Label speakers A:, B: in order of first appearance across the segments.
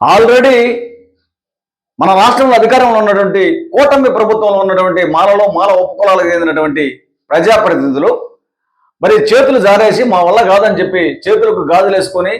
A: Already మన రాష్ట్రంలో అధికారంలో ఉన్నటువంటి కూటమి ప్రభుత్వంలో ఉన్నటువంటి మాలలో మాల ఉపకులాలకు చెందినటువంటి ప్రజాప్రతినిధులు మరి చేతులు జారేసి మా వల్ల కాదని చెప్పి చేతులకు గాజులు వేసుకొని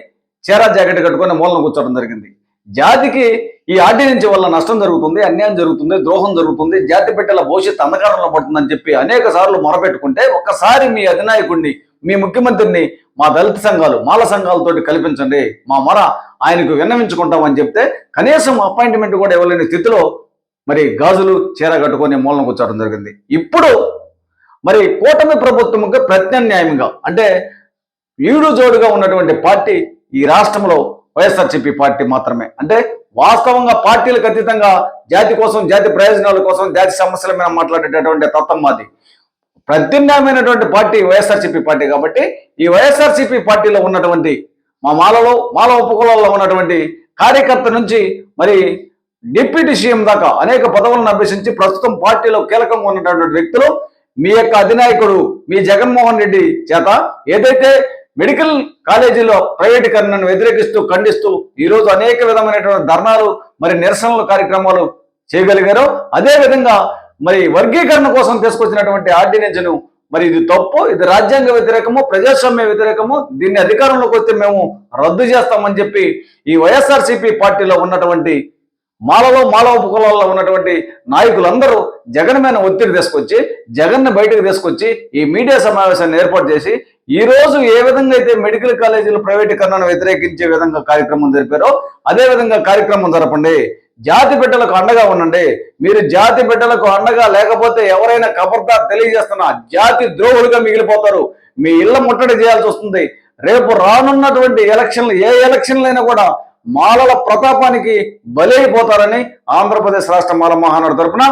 A: చీరా జాకెట్ కట్టుకొని మూలన కూర్చోవడం జరిగింది. జాతికి ఈ ఆర్డినెన్స్ వల్ల నష్టం జరుగుతుంది అన్యాయం జరుగుతుంది ద్రోహం జరుగుతుంది జాతి బిడ్డల భవిష్యత్తు అంధకారంలో పడుతుందని చెప్పి అనేక సార్లు మొరపెట్టుకుంటే ఒక్కసారి మీ అధినాయకుడిని మీ ముఖ్యమంత్రిని మా దళిత సంఘాలు మాల సంఘాలతోటి కల్పించండి. మా మొర ఆయనకు విన్నవించుకుంటామని చెప్తే కనీసం అపాయింట్మెంట్ కూడా ఇవ్వలేని స్థితిలో మరి గాజులు చీర కట్టుకొని మూలన కూర్చోవడం జరిగింది. ఇప్పుడు మరి కూటమి ప్రభుత్వంగా ప్రత్యామ్నాయంగా అంటే ఈడు జోడుగా ఉన్నటువంటి పార్టీ ఈ రాష్ట్రంలో వైఎస్ఆర్సీపీ పార్టీ మాత్రమే. అంటే వాస్తవంగా పార్టీలకు అతీతంగా జాతి కోసం జాతి ప్రయోజనాల కోసం జాతి సమస్యల మీద మాట్లాడేటటువంటి తత్వం మాది. ప్రత్యామ్నాయమైనటువంటి పార్టీ వైఎస్ఆర్సీపీ పార్టీ కాబట్టి ఈ వైఎస్ఆర్సీపీ పార్టీలో ఉన్నటువంటి మా మాలలో మాల ఉపకులాల్లో ఉన్నటువంటి కార్యకర్త నుంచి మరి డిప్యూటీ సీఎం దాకా అనేక పదవులను అభ్యసించి ప్రస్తుతం పార్టీలో కీలకంగా ఉన్నటువంటి వ్యక్తులు మీ యొక్క అధినాయకుడు మీ జగన్మోహన్ రెడ్డి చేత ఏదైతే మెడికల్ కాలేజీలో ప్రైవేటీకరణను వ్యతిరేకిస్తూ ఖండిస్తూ ఈరోజు అనేక విధమైనటువంటి ధర్నాలు మరి నిరసనల కార్యక్రమాలు చేయగలిగారో అదే విధంగా మరి వర్గీకరణ కోసం తీసుకొచ్చినటువంటి ఆర్డినెన్స్ను మరి ఇది తప్పు ఇది రాజ్యాంగ వ్యతిరేకము ప్రజాస్వామ్య వ్యతిరేకము. దీన్ని అధికారంలోకి వస్తే మేము రద్దు చేస్తామని చెప్పి ఈ వైఎస్ఆర్సీపీ పార్టీలో ఉన్నటువంటి మాలలో మాలవ కులాల్లో ఉన్నటువంటి నాయకులందరూ జగన్ మీద ఒత్తిడి తీసుకొచ్చి జగన్ను బయటకు తీసుకొచ్చి ఈ మీడియా సమావేశాన్ని ఏర్పాటు చేసి ఈ రోజు ఏ విధంగా అయితే మెడికల్ కాలేజీల ప్రైవేటీకరణను వ్యతిరేకించే విధంగా కార్యక్రమం జరిపారో అదే విధంగా కార్యక్రమం జరపండి. జాతి బిడ్డలకు అండగా ఉండండి. మీరు జాతి బిడ్డలకు అండగా లేకపోతే ఎవరైనా కబర్దా తెలియజేస్తున్నా జాతి ద్రోహులుగా మిగిలిపోతారు. మీ ఇళ్ళ ముట్టడి చేయాల్సి వస్తుంది. రేపు రానున్నటువంటి ఎలక్షన్లు ఏ ఎలక్షన్లైనా కూడా మాలల ప్రతాపానికి బలైపోతారని ఆంధ్రప్రదేశ్ రాష్ట్ర మాల మహానాడు తరపున